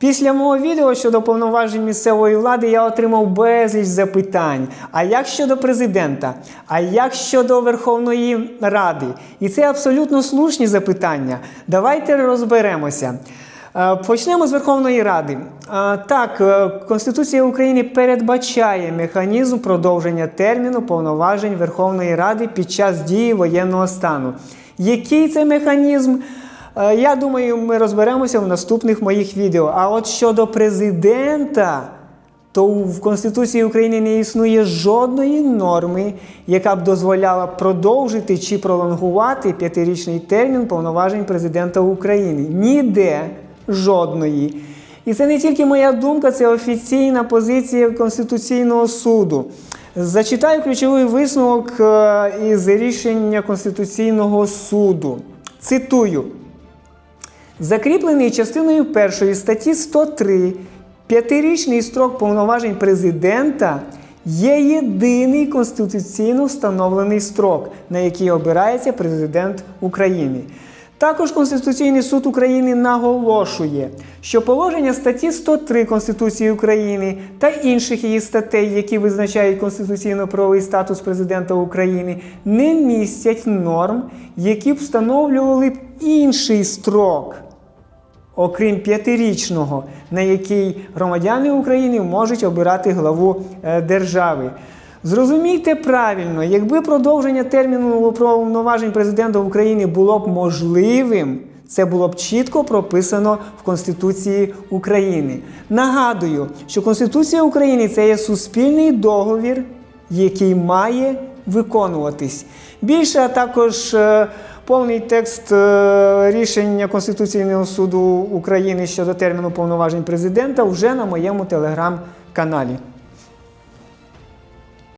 Після мого відео щодо повноважень місцевої влади я отримав безліч запитань. А як щодо президента? А як щодо Верховної Ради? І це абсолютно слушні запитання. Давайте розберемося. Е, Почнемо з Верховної Ради. Е, Так, е, Конституція України передбачає механізм продовження терміну повноважень Верховної Ради під час дії воєнного стану. Який це механізм? Е, Я думаю, ми розберемося в наступних моїх відео. А от щодо президента, то в Конституції України не існує жодної норми, яка б дозволяла продовжити чи пролонгувати п'ятирічний термін повноважень президента України. Ніде жодної. І це не тільки моя думка, це офіційна позиція Конституційного суду. Зачитаю ключовий висновок е, із рішення Конституційного суду. Цитую. Закріплений частиною першої статті 103 п'ятирічний строк повноважень президента є єдиний конституційно встановлений строк, на який обирається президент України. Також Конституційний суд України наголошує, що положення статті 103 Конституції України та інших її статей, які визначають конституційно-правовий статус президента України, не містять норм, які б встановлювали б інший строк окрім п'ятирічного, на який громадяни України можуть обирати главу е, держави. Зрозумійте правильно, якби продовження терміну повноважень президента України було б можливим, це було б чітко прописано в Конституції України. Нагадую, що Конституція України це є суспільний договір, який має виконуватись. Більше а також е, повний текст е, рішення Конституційного суду України щодо терміну повноважень президента вже на моєму телеграм-каналі.